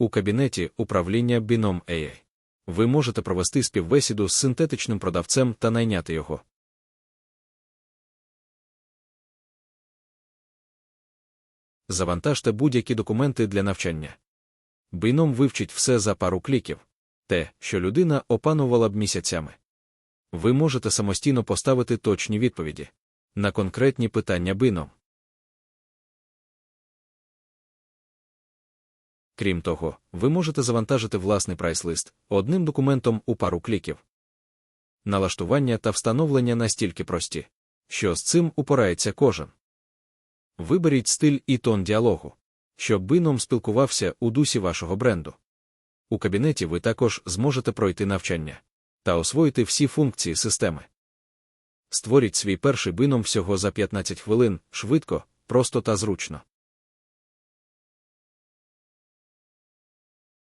У кабінеті управління Binom AI. Ви можете провести співбесіду з синтетичним продавцем та найняти його. Завантажте будь-які документи для навчання. Binom вивчить все за пару кліків. Те, що людина опанувала б місяцями. Ви можете самостійно поставити точні відповіді на конкретні питання Binom. Крім того, ви можете завантажити власний прайс-лист одним документом у пару кліків. Налаштування та встановлення настільки прості, що з цим упорається кожен. Виберіть стиль і тон діалогу, щоб бином спілкувався у дусі вашого бренду. У кабінеті ви також зможете пройти навчання та освоїти всі функції системи. Створіть свій перший бином всього за 15 хвилин, швидко, просто та зручно.